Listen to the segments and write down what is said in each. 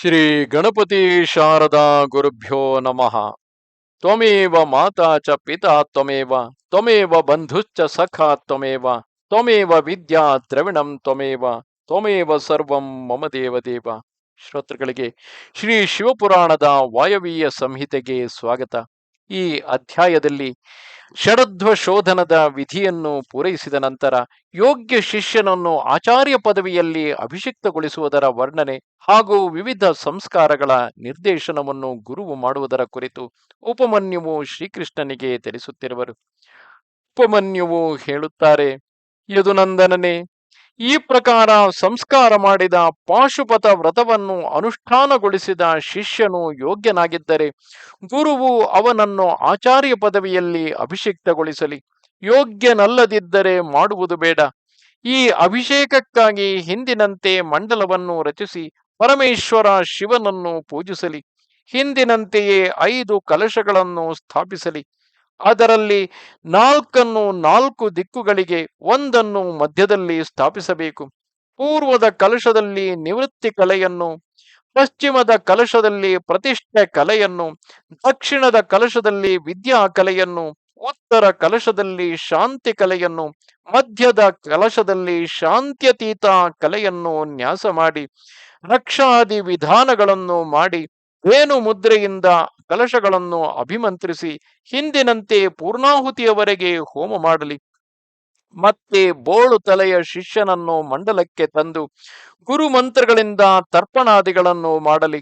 ಶ್ರೀ ಗಣಪತಿ ಶಾರದಾ ಗುರುಭ್ಯೋ ನಮಃ. ತ್ವಮೇವ ಮಾತಾ ಚ ಪಿತಾ ತ್ವಮೇವ ತ್ವಮೇವ ಬಂಧುಶ್ಚ ಸಖಾ ತ್ವಮೇವ ತ್ವಮೇವ ವಿದ್ಯಾ ದ್ರವಿಣಂ ತ್ವಮೇವ ತ್ವಮೇವ ಸರ್ವಂ ಮಮ ದೇವದೇವ ಶ್ರೋತೃಗಳಿಗೆ ಶ್ರೀ ಶಿವಪುರಾಣದ ವಾಯವೀಯ ಸಂಹಿತೆಗೆ ಸ್ವಾಗತ. ಈ ಅಧ್ಯಾಯದಲ್ಲಿ ಷಡಧ್ವ ಶೋಧನದ ವಿಧಿಯನ್ನು ಪೂರೈಸಿದ ನಂತರ ಯೋಗ್ಯ ಶಿಷ್ಯನನ್ನು ಆಚಾರ್ಯ ಪದವಿಯಲ್ಲಿ ಅಭಿಷಿಕ್ತಗೊಳಿಸುವುದರ ವರ್ಣನೆ ಹಾಗೂ ವಿವಿಧ ಸಂಸ್ಕಾರಗಳ ನಿರ್ದೇಶನವನ್ನು ಗುರುವು ಮಾಡುವುದರ ಕುರಿತು ಉಪಮನ್ಯುವು ಶ್ರೀಕೃಷ್ಣನಿಗೆ ತಿಳಿಸುತ್ತಿರುವರು. ಉಪಮನ್ಯುವು ಹೇಳುತ್ತಾರೆ, ಯದುನಂದನನೇ ಈ ಪ್ರಕಾರ ಸಂಸ್ಕಾರ ಮಾಡಿದ ಪಾಶುಪತ ವ್ರತವನ್ನು ಅನುಷ್ಠಾನಗೊಳಿಸಿದ ಶಿಷ್ಯನು ಯೋಗ್ಯನಾಗಿದ್ದರೆ ಗುರುವು ಅವನನ್ನು ಆಚಾರ್ಯ ಪದವಿಯಲ್ಲಿ ಅಭಿಷಿಕ್ತಗೊಳಿಸಲಿ. ಯೋಗ್ಯನಲ್ಲದಿದ್ದರೆ ಮಾಡುವುದು ಬೇಡ. ಈ ಅಭಿಷೇಕಕ್ಕಾಗಿ ಹಿಂದಿನಂತೆ ಮಂಡಲವನ್ನು ರಚಿಸಿ ಪರಮೇಶ್ವರ ಶಿವನನ್ನು ಪೂಜಿಸಲಿ. ಹಿಂದಿನಂತೆಯೇ ಐದು ಕಲಶಗಳನ್ನು ಸ್ಥಾಪಿಸಲಿ. ಅದರಲ್ಲಿ ನಾಲ್ಕನ್ನು ನಾಲ್ಕು ದಿಕ್ಕುಗಳಿಗೆ ಒಂದನ್ನು ಮಧ್ಯದಲ್ಲಿ ಸ್ಥಾಪಿಸಬೇಕು. ಪೂರ್ವದ ಕಲಶದಲ್ಲಿ ನಿವೃತ್ತಿ ಕಲೆಯನ್ನು, ಪಶ್ಚಿಮದ ಕಲಶದಲ್ಲಿ ಪ್ರತಿಷ್ಠೆ ಕಲೆಯನ್ನು, ದಕ್ಷಿಣದ ಕಲಶದಲ್ಲಿ ವಿದ್ಯಾ ಕಲೆಯನ್ನು, ಉತ್ತರ ಕಲಶದಲ್ಲಿ ಶಾಂತಿ ಕಲೆಯನ್ನು, ಮಧ್ಯದ ಕಲಶದಲ್ಲಿ ಶಾಂತ್ಯತೀತ ಕಲೆಯನ್ನು ನ್ಯಾಸ ಮಾಡಿ, ರಕ್ಷಾದಿ ವಿಧಾನಗಳನ್ನು ಮಾಡಿ ವೇಣು ಮುದ್ರೆಯಿಂದ ಕಲಶಗಳನ್ನು ಅಭಿಮಂತ್ರಿಸಿ ಹಿಂದಿನಂತೆ ಪೂರ್ಣಾಹುತಿಯವರೆಗೆ ಹೋಮ ಮಾಡಲಿ. ಮತ್ತೆ ಬೋಳು ತಲೆಯ ಶಿಷ್ಯನನ್ನು ಮಂಡಲಕ್ಕೆ ತಂದು ಗುರು ಮಂತ್ರಗಳಿಂದ ತರ್ಪಣಾದಿಗಳನ್ನು ಮಾಡಲಿ.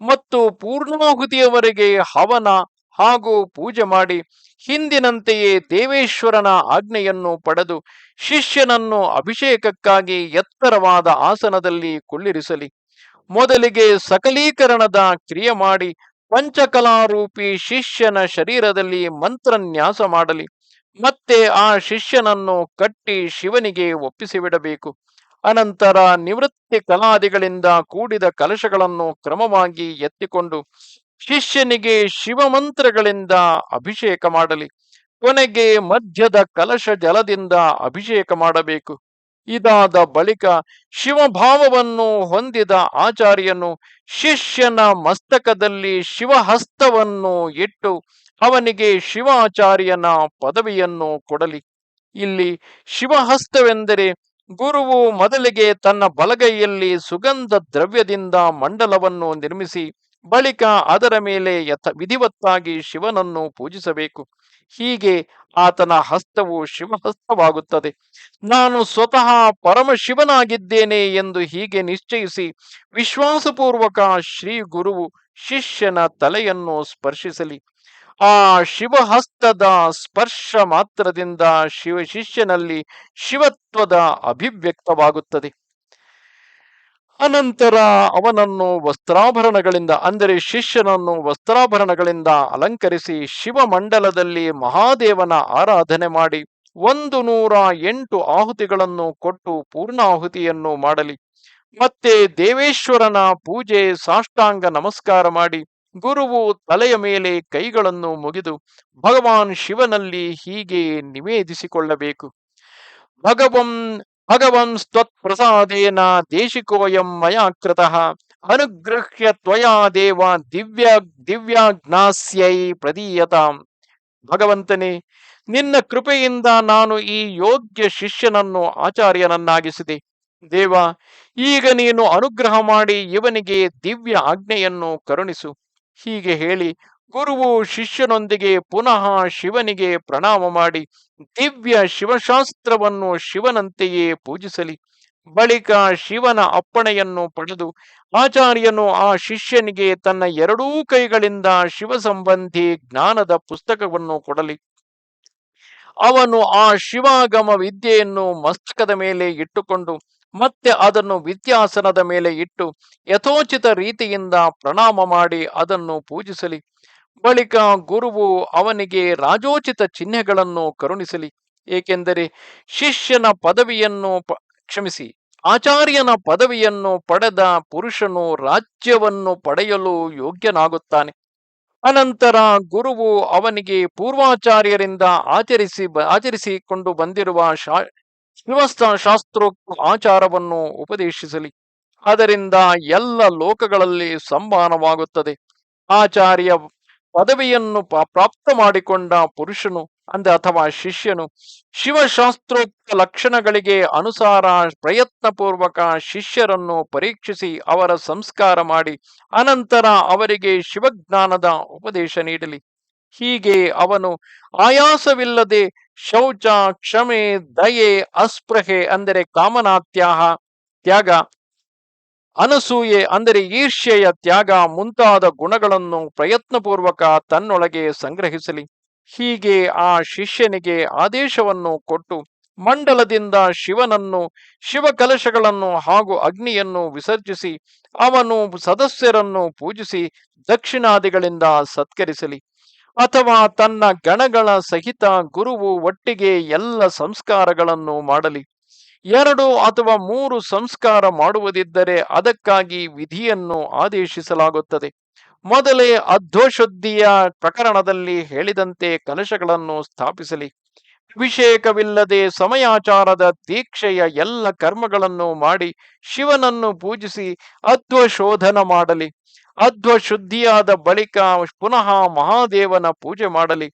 ಮತ್ತು ಪೂರ್ಣಾಹುತಿಯವರೆಗೆ ಹವನ ಹಾಗೂ ಪೂಜೆ ಮಾಡಿ ಹಿಂದಿನಂತೆಯೇ ದೇವೇಶ್ವರನ ಆಜ್ಞೆಯನ್ನು ಪಡೆದು ಶಿಷ್ಯನನ್ನು ಅಭಿಷೇಕಕ್ಕಾಗಿ ಎತ್ತರವಾದ ಆಸನದಲ್ಲಿ ಕುಳ್ಳಿರಿಸಲಿ. ಮೊದಲಿಗೆ ಸಕಲೀಕರಣದ ಕ್ರಿಯೆ ಮಾಡಿ ಪಂಚಕಲಾರೂಪಿ ಶಿಷ್ಯನ ಶರೀರದಲ್ಲಿ ಮಂತ್ರನ್ಯಾಸ ಮಾಡಲಿ. ಮತ್ತೆ ಆ ಶಿಷ್ಯನನ್ನು ಕಟ್ಟಿ ಶಿವನಿಗೆ ಒಪ್ಪಿಸಿಬಿಡಬೇಕು. ಅನಂತರ ನಿವೃತ್ತಿ ಕಲಾದಿಗಳಿಂದ ಕೂಡಿದ ಕಲಶಗಳನ್ನು ಕ್ರಮವಾಗಿ ಎತ್ತಿಕೊಂಡು ಶಿಷ್ಯನಿಗೆ ಶಿವಮಂತ್ರಗಳಿಂದ ಅಭಿಷೇಕ ಮಾಡಲಿ. ಕೊನೆಗೆ ಮಧ್ಯದ ಕಲಶ ಜಲದಿಂದ ಅಭಿಷೇಕ ಮಾಡಬೇಕು. ಇದಾದ ಬಳಿಕ ಶಿವಭಾವವನ್ನು ಹೊಂದಿದ ಆಚಾರ್ಯನು ಶಿಷ್ಯನ ಮಸ್ತಕದಲ್ಲಿ ಶಿವಹಸ್ತವನ್ನು ಇಟ್ಟು ಅವನಿಗೆ ಶಿವಾಚಾರ್ಯನ ಪದವಿಯನ್ನು ಕೊಡಲಿ. ಇಲ್ಲಿ ಶಿವಹಸ್ತವೆಂದರೆ ಗುರುವು ಮೊದಲಿಗೆ ತನ್ನ ಬಲಗೈಯಲ್ಲಿ ಸುಗಂಧ ದ್ರವ್ಯದಿಂದ ಮಂಡಲವನ್ನು ನಿರ್ಮಿಸಿ ಬಳಿಕ ಅದರ ಮೇಲೆ ಯಥ ವಿಧಿವತ್ತಾಗಿ ಶಿವನನ್ನು ಪೂಜಿಸಬೇಕು. ಹೀಗೆ ಆತನ ಹಸ್ತವು ಶಿವಹಸ್ತವಾಗುತ್ತದೆ. ನಾನು ಸ್ವತಃ ಪರಮಶಿವನಾಗಿದ್ದೇನೆ ಎಂದು ಹೀಗೆ ನಿಶ್ಚಯಿಸಿ ವಿಶ್ವಾಸಪೂರ್ವಕ ಶ್ರೀ ಗುರುವು ಶಿಷ್ಯನ ತಲೆಯನ್ನು ಸ್ಪರ್ಶಿಸಲಿ. ಆ ಶಿವಹಸ್ತದ ಸ್ಪರ್ಶ ಮಾತ್ರದಿಂದ ಶಿವ ಶಿಷ್ಯನಲ್ಲಿ ಶಿವತ್ವದ ಅಭಿವ್ಯಕ್ತವಾಗುತ್ತದೆ. ಅನಂತರ ಅವನನ್ನು ವಸ್ತ್ರಾಭರಣಗಳಿಂದ, ಅಂದರೆ ಶಿಷ್ಯನನ್ನು ವಸ್ತ್ರಾಭರಣಗಳಿಂದ ಅಲಂಕರಿಸಿ ಶಿವಮಂಡಲದಲ್ಲಿ ಮಹಾದೇವನ ಆರಾಧನೆ ಮಾಡಿ ಒಂದು ನೂರ ಎಂಟು ಆಹುತಿಗಳನ್ನು ಕೊಟ್ಟು ಪೂರ್ಣಾಹುತಿಯನ್ನು ಮಾಡಲಿ. ಮತ್ತೆ ದೇವೇಶ್ವರನ ಪೂಜೆ, ಸಾಷ್ಟಾಂಗ ನಮಸ್ಕಾರ ಮಾಡಿ ಗುರುವು ತಲೆಯ ಮೇಲೆ ಕೈಗಳನ್ನು ಮುಗಿದು ಭಗವಾನ್ ಶಿವನಲ್ಲಿ ಹೀಗೆ ನಿವೇದಿಸಿಕೊಳ್ಳಬೇಕು. ಭಗವನ್ ಭಗವನ್ ಪ್ರಸಾದೇನ ದೇಶಿಕೋಯಂ ಮಯಾ ಕೃತಃ ತ್ವಯಾ ದೇವ ದಿವ್ಯ, ದಿವ್ಯಾಜ್ಞಾಸ್ಯೈ ಪ್ರದೀಯತಾಂ. ಭಗವಂತನೇ, ನಿನ್ನ ಕೃಪೆಯಿಂದ ನಾನು ಈ ಯೋಗ್ಯ ಶಿಷ್ಯನನ್ನು ಆಚಾರ್ಯನನ್ನಾಗಿಸಿದೆ. ದೇವ, ಈಗ ನೀನು ಅನುಗ್ರಹ ಮಾಡಿ ಇವನಿಗೆ ದಿವ್ಯ ಆಜ್ಞೆಯನ್ನು ಕರುಣಿಸು. ಹೀಗೆ ಹೇಳಿ ಗುರುವು ಶಿಷ್ಯನೊಂದಿಗೆ ಪುನಃ ಶಿವನಿಗೆ ಪ್ರಣಾಮ ಮಾಡಿ ದಿವ್ಯ ಶಿವಶಾಸ್ತ್ರವನ್ನು ಶಿವನಂತೆಯೇ ಪೂಜಿಸಲಿ. ಬಳಿಕ ಶಿವನ ಅಪ್ಪಣೆಯನ್ನು ಪಡೆದು ಆಚಾರ್ಯನು ಆ ಶಿಷ್ಯನಿಗೆ ತನ್ನ ಎರಡೂ ಕೈಗಳಿಂದ ಶಿವ ಸಂಬಂಧಿ ಜ್ಞಾನದ ಪುಸ್ತಕವನ್ನು ಕೊಡಲಿ. ಅವನು ಆ ಶಿವಾಗಮ ವಿದ್ಯೆಯನ್ನು ಮಸ್ತಕದ ಮೇಲೆ ಇಟ್ಟುಕೊಂಡು ಮತ್ತೆ ಅದನ್ನು ವಿದ್ಯಾಸನದ ಮೇಲೆ ಇಟ್ಟು ಯಥೋಚಿತ ರೀತಿಯಿಂದ ಪ್ರಣಾಮ ಮಾಡಿ ಅದನ್ನು ಪೂಜಿಸಲಿ. ಬಳಿಕ ಗುರುವು ಅವನಿಗೆ ರಾಜೋಚಿತ ಚಿಹ್ನೆಗಳನ್ನು ಕರುಣಿಸಲಿ, ಏಕೆಂದರೆ ಶಿಷ್ಯನ ಪದವಿಯನ್ನು ಕ್ಷಮಿಸಿ, ಆಚಾರ್ಯನ ಪದವಿಯನ್ನು ಪಡೆದ ಪುರುಷನು ರಾಜ್ಯವನ್ನು ಪಡೆಯಲು ಯೋಗ್ಯನಾಗುತ್ತಾನೆ. ಅನಂತರ ಗುರುವು ಅವನಿಗೆ ಪೂರ್ವಾಚಾರ್ಯರಿಂದ ಆಚರಿಸಿ ಆಚರಿಸಿಕೊಂಡು ಬಂದಿರುವ ಶಾ ಶಿವಸ್ಥ ಶಾಸ್ತ್ರೋಕ್ತ ಆಚಾರವನ್ನು ಉಪದೇಶಿಸಲಿ. ಅದರಿಂದ ಎಲ್ಲ ಲೋಕಗಳಲ್ಲಿ ಸಮ್ಮಾನವಾಗುತ್ತದೆ ಆಚಾರ್ಯ ಪದವಿಯನ್ನು ಪ್ರಾಪ್ತ ಮಾಡಿಕೊಂಡ ಪುರುಷನು ಅಂದ ಅಥವಾ ಶಿಷ್ಯನು, ಶಿವಶಾಸ್ತ್ರೋಕ್ತ ಲಕ್ಷಣಗಳಿಗೆ ಅನುಸಾರ ಪ್ರಯತ್ನಪೂರ್ವಕ ಶಿಷ್ಯರನ್ನು ಪರೀಕ್ಷಿಸಿ ಅವರ ಸಂಸ್ಕಾರ ಮಾಡಿ, ಅನಂತರ ಅವರಿಗೆ ಶಿವಜ್ಞಾನದ ಉಪದೇಶ ನೀಡಲಿ. ಹೀಗೆ ಅವನು ಆಯಾಸವಿಲ್ಲದೆ ಶೌಚ, ಕ್ಷಮೆ, ದಯೆ, ಅಸ್ಪೃಹೆ, ಅಂದರೆ ಕಾಮನಾತ್ಯಾಹ, ತ್ಯಾಗ ಅನಸೂಯೆ ಅಂದರೆ ಈರ್ಷ್ಯೆಯ ತ್ಯಾಗ ಮುಂತಾದ ಗುಣಗಳನ್ನು ಪ್ರಯತ್ನಪೂರ್ವಕ ತನ್ನೊಳಗೆ ಸಂಗ್ರಹಿಸಲಿ. ಹೀಗೆ ಆ ಶಿಷ್ಯನಿಗೆ ಆದೇಶವನ್ನು ಕೊಟ್ಟು ಮಂಡಲದಿಂದ ಶಿವನನ್ನು, ಶಿವಕಲಶಗಳನ್ನು ಹಾಗೂ ಅಗ್ನಿಯನ್ನು ವಿಸರ್ಜಿಸಿ, ಅವನು ಸದಸ್ಯರನ್ನು ಪೂಜಿಸಿ ದಕ್ಷಿಣಾದಿಗಳಿಂದ ಸತ್ಕರಿಸಲಿ. ಅಥವಾ ತನ್ನ ಗಣಗಳ ಸಹಿತ ಗುರುವು ಒಟ್ಟಿಗೆ ಎಲ್ಲ ಸಂಸ್ಕಾರಗಳನ್ನು ಮಾಡಲಿ. ಎರಡು ಅಥವಾ ಮೂರು ಸಂಸ್ಕಾರ ಮಾಡುವುದಿದ್ದರೆ ಅದಕ್ಕಾಗಿ ವಿಧಿಯನ್ನು ಆದೇಶಿಸಲಾಗುತ್ತದೆ. ಮೊದಲೇ ಅಧ್ವಶುದ್ಧಿಯ ಪ್ರಕರಣದಲ್ಲಿ ಹೇಳಿದಂತೆ ಕಲಶಗಳನ್ನು ಸ್ಥಾಪಿಸಲಿ. ಅಭಿಷೇಕವಿಲ್ಲದೆ ಸಮಯಾಚಾರದ ದೀಕ್ಷೆಯ ಎಲ್ಲ ಕರ್ಮಗಳನ್ನು ಮಾಡಿ ಶಿವನನ್ನು ಪೂಜಿಸಿ ಅಧ್ವಶೋಧನ ಮಾಡಲಿ. ಅಧ್ವಶುದ್ಧಿಯಾದ ಬಳಿಕ ಪುನಃ ಮಹಾದೇವನ ಪೂಜೆ ಮಾಡಲಿ.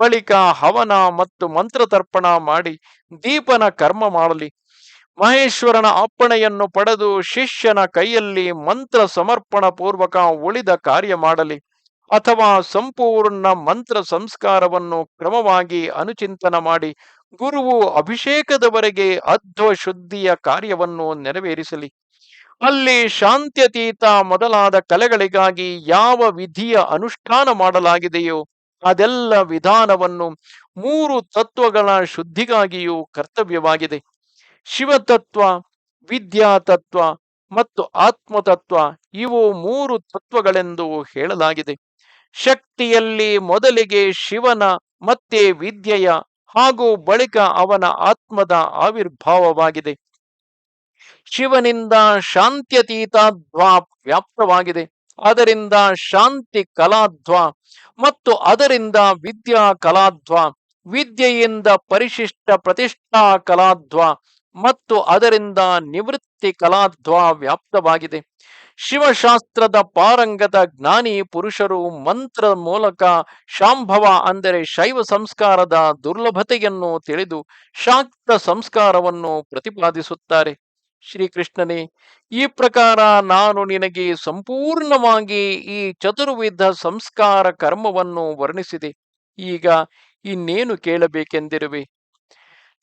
ಬಳಿಕ ಹವನ ಮತ್ತು ಮಂತ್ರತರ್ಪಣ ಮಾಡಿ ದೀಪನ ಕರ್ಮ ಮಾಡಲಿ. ಮಹೇಶ್ವರನ ಅಪ್ಪಣೆಯನ್ನು ಪಡೆದು ಶಿಷ್ಯನ ಕೈಯಲ್ಲಿ ಮಂತ್ರ ಸಮರ್ಪಣ ಪೂರ್ವಕ ಉಳಿದ ಕಾರ್ಯ ಮಾಡಲಿ ಅಥವಾ ಸಂಪೂರ್ಣ ಮಂತ್ರ ಸಂಸ್ಕಾರವನ್ನು ಕ್ರಮವಾಗಿ ಅನುಚಿಂತನ ಮಾಡಿ ಗುರುವು ಅಭಿಷೇಕದವರೆಗೆ ಅಧ್ವ ಶುದ್ಧಿಯ ಕಾರ್ಯವನ್ನು ನೆರವೇರಿಸಲಿ. ಅಲ್ಲಿ ಶಾಂತ್ಯತೀತ ಮೊದಲಾದ ಕಲೆಗಳಿಗಾಗಿ ಯಾವ ವಿಧಿಯ ಅನುಷ್ಠಾನ ಮಾಡಲಾಗಿದೆಯೋ ಅದೆಲ್ಲ ವಿಧಾನವನ್ನು ಮೂರು ತತ್ವಗಳ ಶುದ್ಧಿಗಾಗಿಯೂ ಕರ್ತವ್ಯವಾಗಿದೆ. ಶಿವತತ್ವ, ವಿದ್ಯಾತತ್ವ ಮತ್ತು ಆತ್ಮತತ್ವ ಇವು ಮೂರು ತತ್ವಗಳೆಂದು ಹೇಳಲಾಗಿದೆ. ಶಕ್ತಿಯಲ್ಲಿ ಮೊದಲಿಗೆ ಶಿವನ, ಮತ್ತೆ ವಿದ್ಯೆಯ ಹಾಗೂ ಬಳಿಕ ಅವನ ಆತ್ಮದ ಆವಿರ್ಭಾವವಾಗಿದೆ. ಶಿವನಿಂದ ಶಾಂತ್ಯತೀತಾಧ್ವಾ ವ್ಯಾಪ್ತವಾಗಿದೆ. ಅದರಿಂದ ಶಾಂತಿ ಕಲಾಧ್ವ ಮತ್ತು ಅದರಿಂದ ವಿದ್ಯಾ ಕಲಾಧ್ವ, ವಿದ್ಯೆಯಿಂದ ಪರಿಶಿಷ್ಟ ಪ್ರತಿಷ್ಠಾ ಕಲಾಧ್ವ ಮತ್ತು ಅದರಿಂದ ನಿವೃತ್ತಿ ಕಲಾಧ್ವ ವ್ಯಾಪ್ತವಾಗಿದೆ. ಶಿವಶಾಸ್ತ್ರದ ಪಾರಂಗದ ಜ್ಞಾನಿ ಪುರುಷರು ಮಂತ್ರ ಮೂಲಕ ಶಾಂಭವ ಅಂದರೆ ಶೈವ ಸಂಸ್ಕಾರದ ದುರ್ಲಭತೆಯನ್ನು ತಿಳಿದು ಶಾಕ್ತ ಸಂಸ್ಕಾರವನ್ನು ಪ್ರತಿಪಾದಿಸುತ್ತಾರೆ. ಶ್ರೀಕೃಷ್ಣನೇ, ಈ ಪ್ರಕಾರ ನಾನು ನಿನಗೆ ಸಂಪೂರ್ಣವಾಗಿ ಈ ಚತುರ್ವಿಧ ಸಂಸ್ಕಾರ ಕರ್ಮವನ್ನು ವರ್ಣಿಸಿದೆ. ಈಗ ಇನ್ನೇನು ಕೇಳಬೇಕೆಂದಿರುವೆ?